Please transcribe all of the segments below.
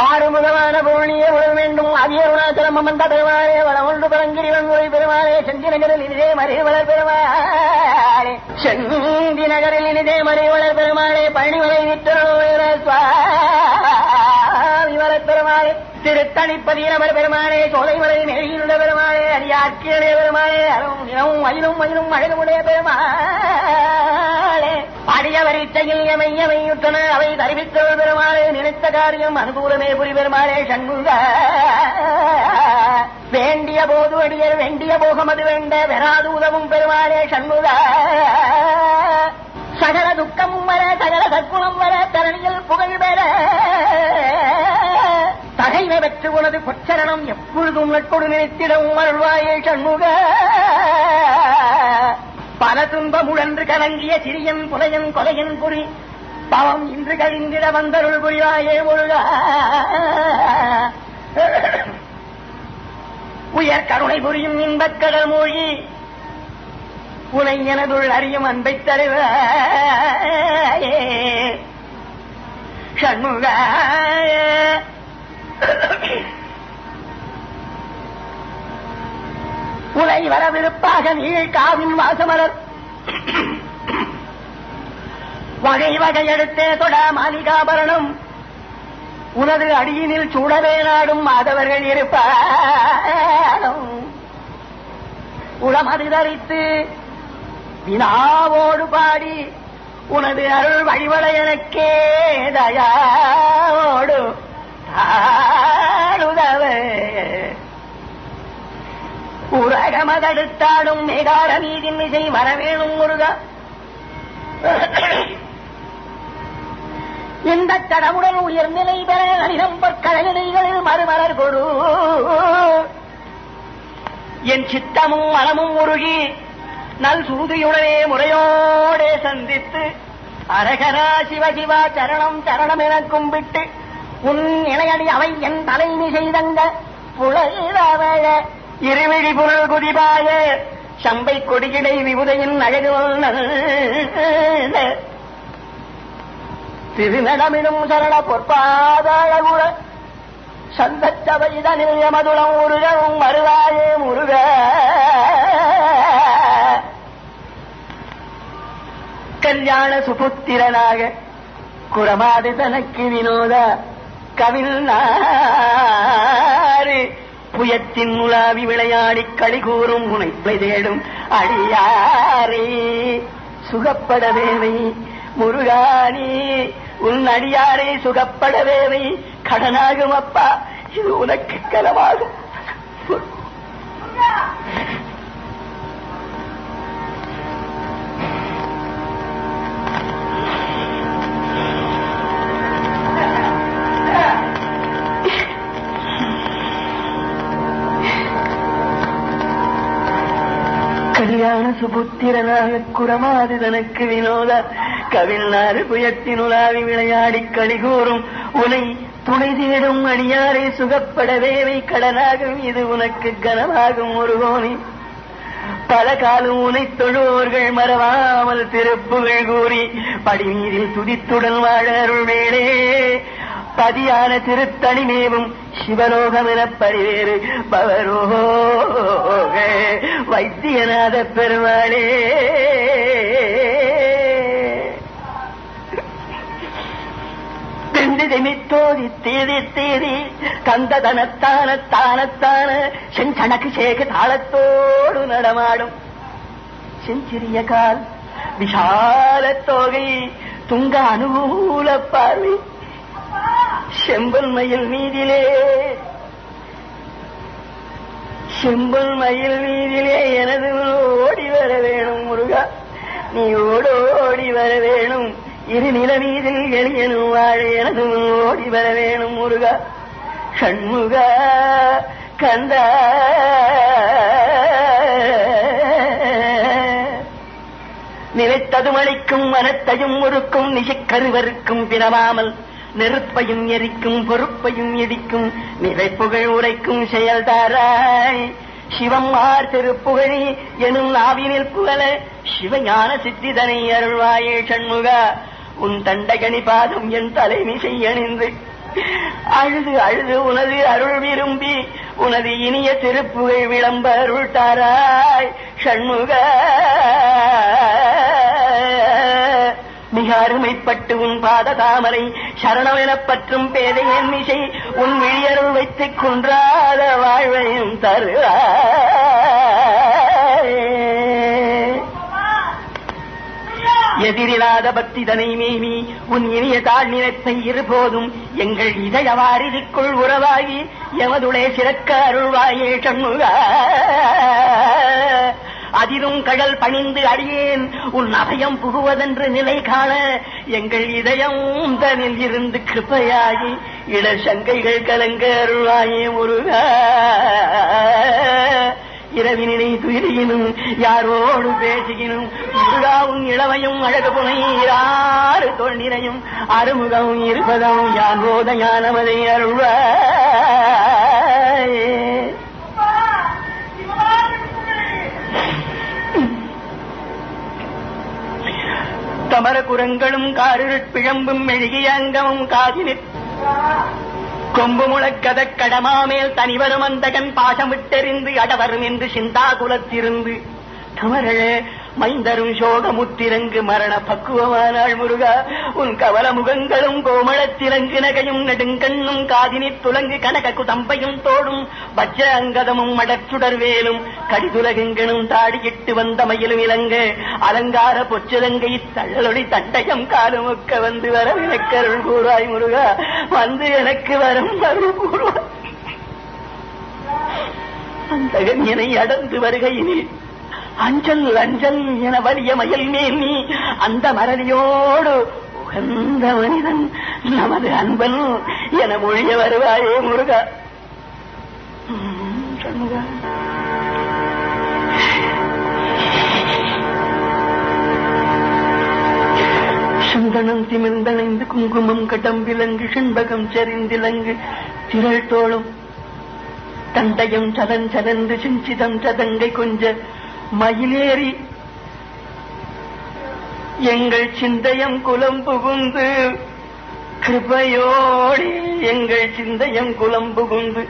ஆறுமுகமான பூணிய உழல் வேண்டும். அரியருணாச்சலம் அமர்ந்த பெருமாளே வளம் ஒன்று பழங்கிரி வங்குரை பெருமாளே செஞ்சி நகரில் இனிதே மறைவளர் பெருமாளே. செந்தி நகரில் இனிதே மறைவளர் பெருமாளே பழனிமலை நிற்றோர சுவாமி வளர் பெருமாளே. திருத்தணிப்பதியமர் பெருமாளே சோலைமலை நெறியிலுள்ள பெருமாளே அடியாட்சியடைய பெருமாளே அரும் நிலவும் மயிலும் மயிலும் அழகுமுடைய பெருமாளே. அடியவர் இச்சையில் எமை அவை தரிவித்தவர் பெருமாளே நினைத்த காரியம் அனுகூலமே புரி பெருமாளே சண்முக. வேண்டிய போது அடியர் வேண்டிய போகம் அது வேண்ட வெறாது உதவும் பெருமாளே சண்முக. சகல துக்கமும் வர சகல சற்குணம் வர தரணியில் புகழ் பெற. தகைமை பெற்று உனது பொச்சரணம் எப்பொழுதும் நட்பொடு நினைத்திடவும் அருள்வாயே சண்முக. பல துன்பம் உழன்று கலங்கிய சிறியன் புலையன் கொலையன் புரி பாவம் இன்று கழிந்திட வந்தருள் புரிவாயே ஒழுக. உயர் கருணை புரியும் இன்பக் கடல் மூழ்கி உனை எனதுள் அறியும் அன்பை தருவாயே. சண்முக. உலை வரவிருப்பாக நீள் காவின் வாசமலர். வகை வகை எடுத்தே தொட மாளிகாபரணம். உனது அடியினில் சூடவே நாடும் மாதவர்கள் இருப்பாரும் உளமது தரித்து வினாவோடு பாடி உனது அருள் வழிவட எனக்கே தயாவோடு. தாழுதவே உலகமதடுத்தாடும் மேகார நீதின் இசை வரவேணும் முருக. இந்த கடவுடன் உயர்நிலை பெற அனிதம் பொற்கழகனைகளில் மறுமலர் கொடு. என் சித்தமும் மனமும் உருகி நல் சுருதியுடனே முறையோடே சந்தித்து அரகரா சிவசிவா சரணம் சரணம் என கும்பிட்டு உன் இணையடி அவை என் தலைமை செய்தங்க புழைதவழ இருவிழி புனல் குதிபாய சம்பை கொடியிடை விபுதையின் அழகு திருநடமிடும் சரண பொற்பாதாழகுற சந்தச்சபைதனில் எமதுளம் உருகவும் மருவாயே முருக. கல்யாண சுபுத்திரனாக குரமாது தனக்கு வினோத கவிழ்நாறு. புயத்தின் உலாவி விளையாடி களி கூறும் முனைப்பை தேடும் அடியாரே. சுகப்பட வேவை முருகானி. உன் அடியாரை சுகப்பட வேவை கடனாகும் அப்பா இது உனக்கு கனவாகும். சுபுத்திரனாக குரமாது தனக்கு வினோத கவிழ்நாறு புயத்தின் உலாவி விளையாடி கழிகூறும் உனை துணை தேடும் அடியாரை சுகப்பட வேவை கடனாகும். இது உனக்கு கனமாகும் ஒரு கோணி பல காலம் உனை தொழுவோர்கள் மறவாமல் திருப்புகள் கூறி படிநீரில் துதித்துடன் வாழ அருள் மேலே பதியான திருத்தணி மேவும் சிவலோகம் என பரிவேறு பவரோக வைத்தியநாத பெருமாளே. தெண்டு தெமித்தோதி தேதி தேதி தந்த தனத்தான தானத்தான செஞ்சனக்கு சேக தாளத்தோடு நடமாடும். செஞ்சிறிய கால் விஷால தொகை துங்க அனுகூல பார்வை. செம்பல் மயில் மீதிலே. செம்பல் மயில் மீதிலே எனது ஓடி வர வேணும் முருகா. நீ ஓடோடி வர வேணும். இரு நில மீதில் எளியனும் வாழ எனது ஓடி வர வேணும் முருகா. சண்முக கந்த. நினைத்தது மணிக்கும் மனத்தையும் முறுக்கும் நிசைக்கருவருக்கும் பிறவாமல் நெருப்பையும் எரிக்கும் பொறுப்பையும் இடிக்கும் நிறைப்புகழ் உரைக்கும் செயல்தாராய். சிவம் ஆர் திருப்புகழி எனும் நாவினில் புகழ சிவஞான சித்திதனை அருள்வாயே சண்முகா. உன் தண்டகனி பாதம் என் தலைமிசை அணிந்து. அழுது அழுது உனது அருள் விரும்பி உனது இனிய திருப்புகை விளம்ப அருள் தாராய் சண்முக. அருமைப்பட்டு உன் பாத தாமரை சரணமெனப் பற்றும் பேதையன் மிசை உன் விழியருள் வைத்துக் குன்றாத வாழ்வையும் தருவாய். எதிரில்லாத பக்திதனை மேமி உன் இனிய தாழ்நிலத்தை இருபோதும் எங்கள் இதய வாரிதிக்குள் உறவாகி எமதுளே சிறக்க அருள்வாயே சண்முகா. அதிலும் கடல் பணிந்து அடியேன். உன் அபயம் புகுவதென்று நிலை காண எங்கள் இதயம் தனில் இருந்து கிருப்பையாகி இட சங்கைகள் கலங்க அருளாயே முருகா. இரவினை துயிலினும் யாரோடு பேசுகினும் முருகாவும் இளமையும் அழகு புனையாறு தொழிலையும் அருமுகம் இருப்பதும் யான் போத ஞானமதை தமர குரங்களும் காரிருட்பிழம்பும் மெழுகிய அங்கமும் காதினிற். கொம்பு முழக்கத கடமாமேல் தனிவரும் அந்தகன் பாசமிட்டெறிந்து அடவரும் என்று சிந்தாகுலத்திருந்து. குலத்திருந்து மைந்தரும் சோகமுத்திரங்கு மரண பக்குவமானாள் முருகா. உன் கவல முகங்களும் கோமளத்திலங்கு நகையும் நெடுங்கண்ணும் காதினி துலங்கு கனக குதம்பையும் தோடும் வஜ்ர அங்கதமும் மடச்சுடர் வேலும் கடிதுலகெங்கனும் தாடியிட்டு வந்த மயிலும் இலங்க. அலங்கார பொச்சிலங்கை தள்ளலொடி தண்டயம் காலமுக்க வந்து வர எனக்கருள் கூறாய் முருகா. வந்து எனக்கு வரும் அருள் கூறுவாய். அந்தகன் என்னை அடர்ந்து வருகையினில் அஞ்சல் அஞ்சல் என வலிய மயில் மேல் நீ அந்த மரணியோடு உகந்த மனிதன் நமது அன்பன் என மொழிய வருவாயே முருகா. சண்முகா சந்தனம் திமிர்ந்தணைந்து குங்குமம் கடம்பிலங்கு செண்பகம் செறிந்திலங்கு திரள் தோளும் தண்டையும் சதன் சதந்து சிஞ்சிதம் சதங்கை கொஞ்ச மயிலேறி. எங்கள் சிந்தையம் குலம் புகுந்து கிருபையோடி எங்கள் சிந்தையம் குலம் புகுந்து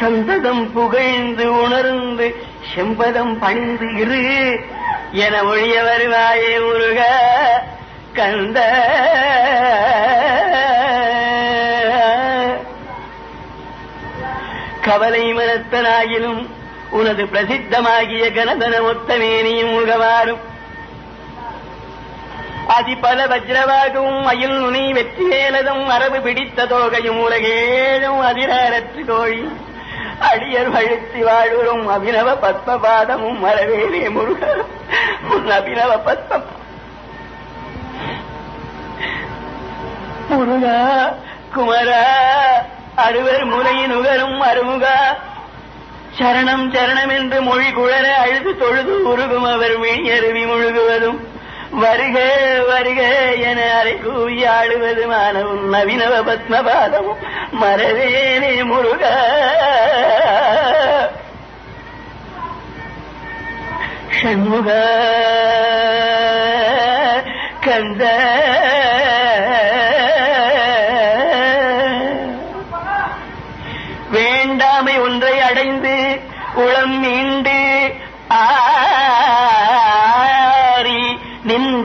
சந்ததம் புகழ்ந்து உணர்ந்து செம்பதம் பணிந்து இரு என ஒழிய வருவாயே முருக கந்த. கவலை மனத்தனாயினும் உனது பிரசித்தமாகிய கனதன ஒத்தமேனியும் முகமாறும் அதிபல வஜ்ரவாகவும் மயில் நுனி வெற்றியேலதும் அரபு பிடித்த தோகையும் உலகேழும் அதிரற்று தோழி அடியர் வழுத்தி வாழ்வரும் அபினவ பத்ம பாதமும் மரவேலே முருக உன் அபினவ பத்ம முருகா குமரா அறுவர் முலையின் நுகரும் அருமுகா. சரணம் சரணம் என்று மொழி குழற அழுது தொழுது உருகும் அவர் விழியருவி முழுகுவதும். வருக வருக என அரை கூவி ஆடுவதுமான உன் நவீனவ பத்மபாதமும். மரவேனே முருக. ஷண்முக கந்த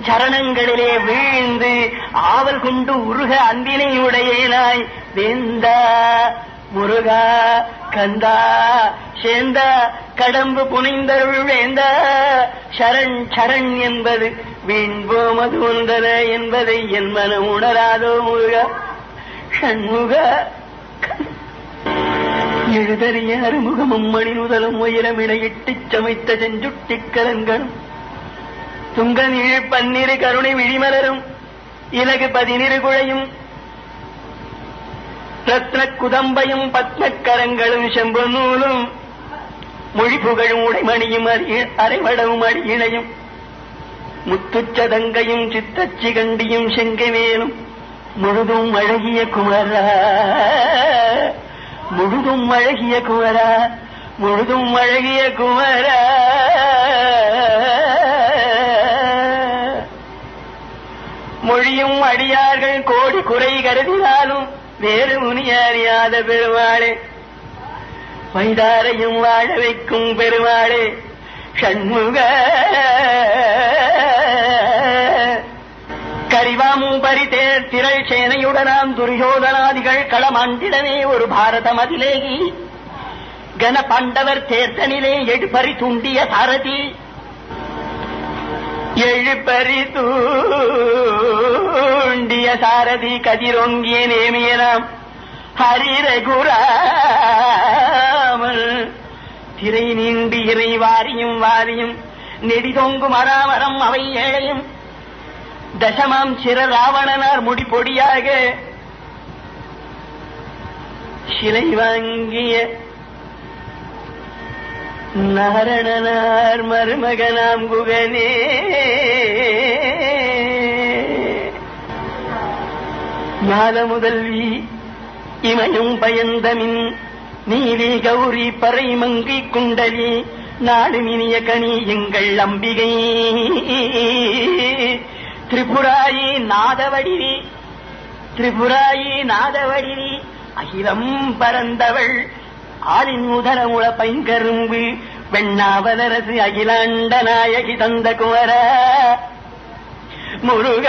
சரணங்களிலே வீழ்ந்து ஆவல் கொண்டு உருக அன்பினை உடையேனாய். முருகா கந்தா சேந்தா கடம்பு புனிந்தருள் வேந்தா. சரண் சரண் என்பது வீண்போமது ஒன்றன என்பதை என் மனம் உணராதோ முருகா. ஷண்முக எழுதறிய அறுமுகமும் மணிநுதலும் உயரமிடையிட்டுச் சமைத்த செஞ்சுட்டிக் கலங்களும் துங்க பன்னிரு கருணை விழிமலரும். இலகு பதினிரு குழையும். ரத்ன குதம்பையும் பத்மக்கரங்களும் செம்பு நூலும். மொழி புகழும் உடைமணியும் அரைவடவும் அடியினையும் முத்துச்சதங்கையும் சித்தச்சி கண்டியும் செங்கவேலும். முழுதும் அழகிய குமரா. முழுதும் அழகிய குமரா. முழுதும் அழகிய குமரா. மொழியும் அடியார்கள் கோடி குறை கருதினாலும் வேறு முனி பெருமாளே. வைதாரையும் வாழ வைக்கும் பெருமாளே. ஷண்முக கரிவாமும் பரிதேர் திரள் சேனையுடனாம் துரியோதனாதிகள் களமாண்டிடவே ஒரு பாரத மதிலேகி. கன பாண்டவர் தேர்தனிலே எடுபறி துண்டிய சாரதி. எழுப்பறி தூண்டிய சாரதி கதிரொங்கிய நேமியனாம். ஹரிரகுராமல் திரை நீண்டு இறை வாரியும் வாரியும் நெடிதொங்கும் அராமரம் அவை ஏழையும். தசமாம் சிற ராவணனார் முடி பொடியாக. சிலை வாங்கிய நாரணனார் மருமகனாம் குகனே. ஞான முதல்வி இமயம் பயந்தமின் நீலி கௌரி பறை மங்கி குண்டலி நாடு மினிய கனி எங்கள் அம்பிகை. திரிபுராயி நாதவடிவி திரிபுராயி நாதவடிவி அகிலம் பரந்தவள் ஆளின் முள பைங்கரும்பு வெண்ணாவலரசு அகிலாண்ட நாயகி தந்த குமர. முருக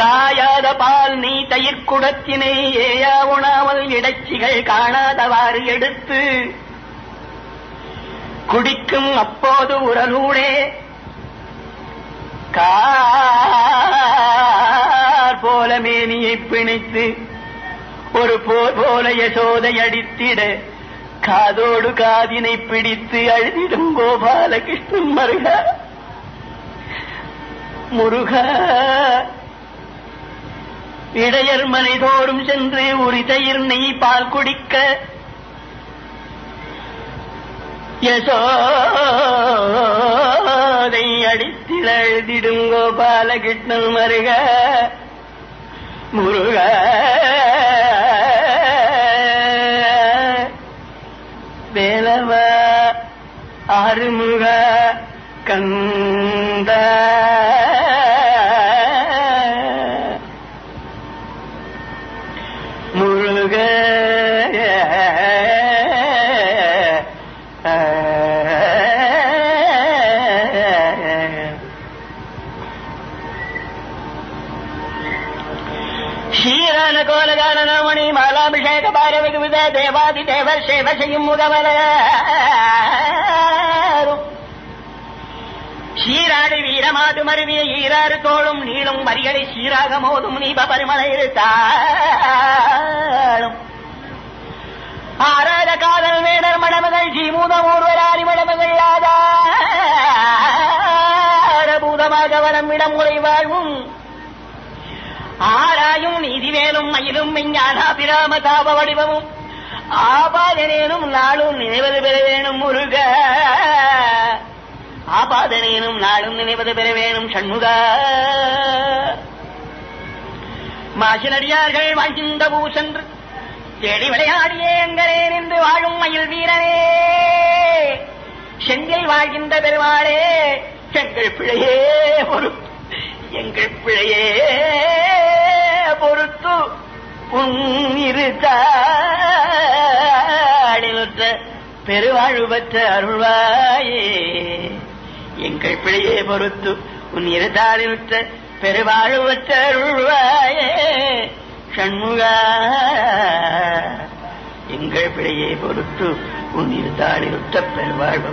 காயாத பால் நீ தயிர்க்குடத்தினை ஏயா உணாமல் இடைச்சிகள் காணாதவாறு எடுத்து குடிக்கும் அப்போது உரலூடே. கார் போல மேனியை பிணைத்து ஒரு போர் போல யசோதை அடித்திட காதோடு காதினை பிடித்து அழுதிடும் கோபாலகிருஷ்ணன் மருக. முருக. இடையர் மனைதோறும் சென்று உரி தயிர் நெய் பால் குடிக்க. யசோதை அடித்தில் அழுதிடும் கோபாலகிருஷ்ணன் மருக. முருகா. அருமுக கந்த. முருக ஷீரான கோலகான நாமணி மாலாபிஷேக பாரவிகுத தேவாதி தேவர் சேவ செய்யும் முகமல வீரமாது மருவிய ஈராறு தோளும் நீளும் மறியலை சீராக மோதும் நீப பரிமலை தாழும். ஆராத காதல் வேடர் மணமகள் ஜீமூதம் ஊர்வராரி மணமகள் ஆதார பூதமாக வரம் இடம் உரை வாழ்வும். ஆராயும் நீதிவேலும் மயிலும் விஞ்ஞானாபிராம தாப வடிவமும். ஆபாதனேனும் நாளும் நினைவது பெற வேணும் முருக. ஆபாதனேனும் நாளும் நினைவது பெற வேணும் சண்முக. மாசிலடியார்கள் வாழ்கின்ற பூசென்று தேடி விளையாடியே எங்களே நின்று வாழும் மயில் வீரனே. செந்தில் வாழ்கின்ற பெருமாளே எங்கள் பிழையே பொறுத்து எங்கள் பிழையே பொறுத்து உன் இருத்தாளினுற்ற பெருவாழ்வு பெற்ற அருள்வாயே. எங்கள் பிழையே பொறுத்து உன் இருதாளினுற்ற பெருவாழ்வு சண்முகா எங்கள் பிழையை பொறுத்து உன் இருதாளினுற்ற பெருவாழ்வு